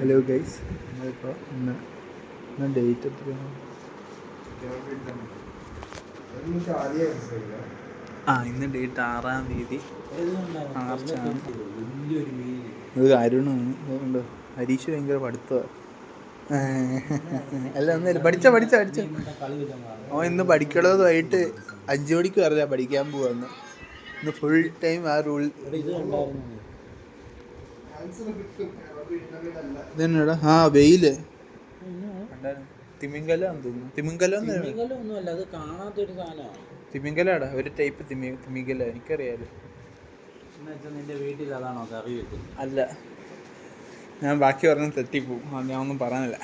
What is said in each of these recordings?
Hello guys നമ്മളിപ്പോൾ ഇന്ന് ഇന്ന് ഡേറ്റ് എത്രയാണ്? ആ ഇന്ന് ഡേറ്റ് ആറാം തീയതി മാർച്ചാണ്. ഇത് അരുണാണ് അതുകൊണ്ട് ഹരീഷ് ഭയങ്കര പഠിത്തമാണ് അല്ല ഒന്നല്ല പഠിച്ച പഠിച്ച പഠിച്ച. അവൻ ഇന്ന് പഠിക്കണതുമായിട്ട് അഞ്ചു മണിക്ക് പറഞ്ഞാ പഠിക്കാൻ പോവാന്ന്. ഇന്ന് ഫുൾ ടൈം ആ റൂൾ ഇതെന്നാടാ. ആ വെയിൽ. തിമിങ്കലാന്ന് തോന്നുന്നു. തിമിങ്കലം ഒന്നുമല്ല അത് കാണാത്തൊരു സാധനമാണ്. ഒരു ടൈപ്പ് തിമി എനിക്കറിയാലോ. നിന്റെ വീട്ടിൽ അതാണോ കറി വെക്കുന്നത്? അല്ല. ഞാൻ ബാക്കി പറഞ്ഞ് തെറ്റിപ്പോവും. പോകും ഞാൻ ഒന്നും പറയാനില്ല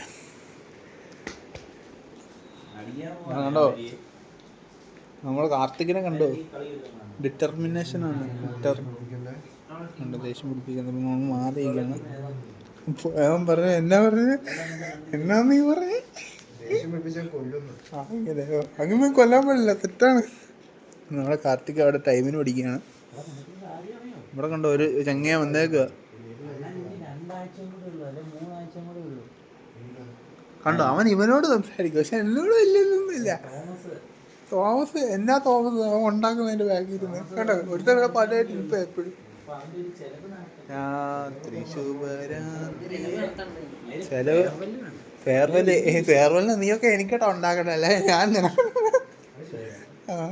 കണ്ടോ? നമ്മൾ കാർത്തികിനെ കണ്ടോ? ഡിറ്റർമിനേഷൻ ആണ്. ഡിറ്റർ കണ്ടോ ദേഷ്യം പിടിപ്പിക്കുന്നത് ഇപ്പൊ നമ്മൾ മാറിയിരിക്കുകയാണ്. അവൻ പറഞ്ഞു എന്നാ പറഞ്ഞു? എന്നാ നീ പറഞ്ഞു? അങ്ങനെ കൊല്ലാൻ പാടില്ല തെറ്റാണ്. നമ്മളെ കാർത്തിക് അവിടെ ടൈമിന് പഠിക്കുകയാണ് ഇവിടെ കണ്ടോ ഒരു ചങ്ങയ വന്നേക്കുക കണ്ടോ അവൻ ഇവനോട് സംസാരിക്കും പക്ഷെ എന്നോട് വലിയൊന്നുമില്ല തോമസ് എന്നാ തോമസ് അവൻ ഉണ്ടാക്കുന്നതിന്റെ ബാക്കിൽ ഇരുന്ന്. കണ്ടോ ഒരുത്തരുടെ പല ട്രിപ്പ് എപ്പോഴും. രാത്രി ശുഭരാത്രി. ചെലവ് ഫെയർവെൽ ഫെയർവെല്ലിന് നീയൊക്കെ എനിക്കട്ടോ ഉണ്ടാക്കണല്ലേ ഞാൻ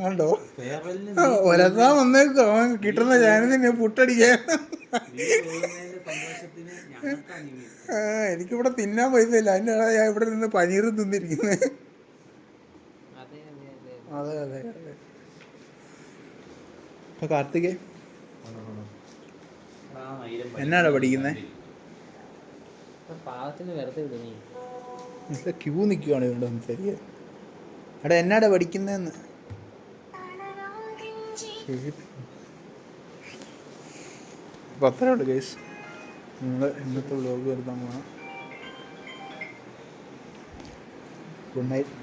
ആണ്ടോ ഒരത്താ ഒലത്താൻ വന്നേക്കോ. കിട്ടുന്ന ചാനലിന് പുട്ടടിക്കാൻ. എനിക്കിവിടെ തിന്നാൻ പൈസ ഇല്ല അതിന്റെ ഞാൻ ഇവിടെ നിന്ന് പനീർ തിന്നിരിക്കുന്നത് അതെ അതെ അതെ. കാർത്തികേ? എന്നാടാ പഠിക്കുന്നത് ക്യൂ നിൽക്കുവാണ് ഇവിടെ സംസാരിക്കുക എടാ എന്നാടാ പഠിക്കുന്നതെന്ന് അപ്പം അത്രേ ഉള്ളൂ ഗൈസ് നിങ്ങൾ ഇന്നത്തെ വ്ലോഗ് വരുത്താൻ പോകണം ഗുഡ് നൈറ്റ്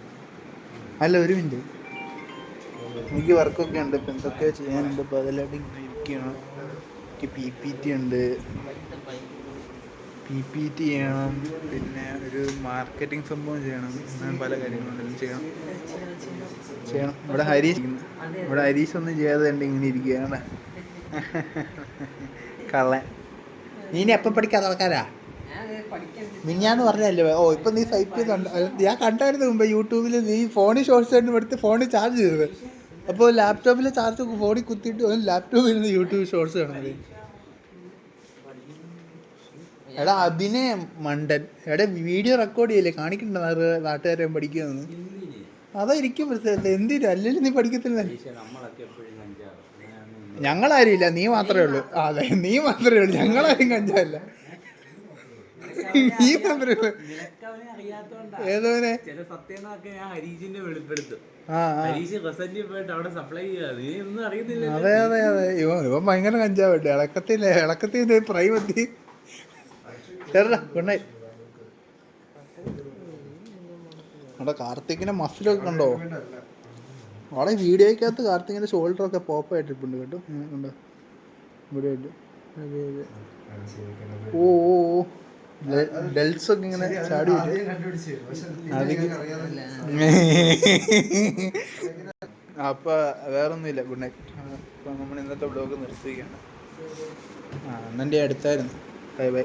അല്ല ഒരു മിനിറ്റ് എനിക്ക് വർക്കൊക്കെ ഉണ്ട് ഇപ്പം എന്തൊക്കെയോ ചെയ്യാനുണ്ട് അപ്പോൾ അതിലായിട്ട് ഇങ്ങനെ ഇരിക്കുകയാണ്. എനിക്ക് പി പി ടി ഉണ്ട്. പി പി ടി ചെയ്യണം. പിന്നെ ഒരു മാർക്കറ്റിംഗ് സംഭവം ചെയ്യണം. അങ്ങനെ പല കാര്യങ്ങളുണ്ടെങ്കിലും ചെയ്യണം. ചെയ്യണം. ഇവിടെ ഹരീഷ് ഇവിടെ ഹരീഷ് ഒന്നും ചെയ്യാതെ ഉണ്ട് ഇങ്ങനെ ഇരിക്കുകയാണ്. കള്ളൻ. നീ എപ്പം പഠിക്കാത്ത ആൾക്കാരാ? മിഞ്ഞാന്ന് പറഞ്ഞല്ലേ ഓ ഇപ്പൊ നീ ചെയ്തുണ്ട് ഞാൻ കണ്ടായിരുന്നു മുമ്പ് യൂട്യൂബിൽ നീ ഫോണിൽ ആയിട്ട് എടുത്ത് ഫോണിൽ ചാർജ് ചെയ്തത്. അപ്പോൾ ലാപ്ടോപ്പിൽ ചാർജ് ഫോണിൽ കുത്തിയിട്ട് ലാപ്ടോപ്പിൽ നിന്ന് യൂട്യൂബ് ഷോർട്സ് കാണുന്നത് എടാ അഭിനയം മണ്ടൻ. എടാ വീഡിയോ റെക്കോർഡ് ചെയ്യില്ലേ? കാണിക്കണ്ട നാട്ടുകാരെ പഠിക്കുന്നത് അതായിരിക്കും എന്തിനു അല്ലെങ്കിൽ നീ പഠിക്കത്തില്ല ഞങ്ങളാരും ഇല്ല നീ മാത്രമേ ഉള്ളൂ അതെ നീ മാത്രമേ ഉള്ളൂ ഞങ്ങളാരും കഞ്ചല്ല നീ മാത്രമേ ഉള്ളൂ നിനക്കവനെ ഏതോനെ ചില സത്യങ്ങളൊക്കെ ഞാൻ ഹരീഷിന്റെ വെളിപ്പെടുത്തും. ഹരീഷ് പോയിട്ട് അവിടെ സപ്ലൈ ചെയ്യാ. നീ ഒന്നും അറിയുന്നില്ല അതെ അതെ അതെ. ഇവൻ ഇവൻ ഭയങ്കര കഞ്ചാവട്ടെ ഇളക്കത്തില്ല? ഇളക്കത്തിന്റെ പ്രൈമത്തി ചേട്ടാ ഗുഡ് അവിടെ കാർത്തിക്കിന്റെ മസിലൊക്കെ കണ്ടോ? അവിടെ വീഡിയോയ്ക്കകത്ത് കാർത്തികിന്റെ ഷോൾഡർ ഒക്കെ പോപ്പ് ആയിട്ടിട്ടുണ്ട് കേട്ടോ. കണ്ടോ ഇവിടെ ആയിട്ട് ഓ ഓ ഓ. ഡെൽസ് ഒക്കെ ഇങ്ങനെ ചാടി അപ്പൊ വേറൊന്നുമില്ല ഗുഡ് നൈറ്റ്. അപ്പൊ നമ്മൾ ഇന്നത്തെ ബ്ലോഗ് നിർത്തിയിരിക്കുകയാണ്. ആ അണ്ണന്റെ അടുത്തായിരുന്നു. Bye bye.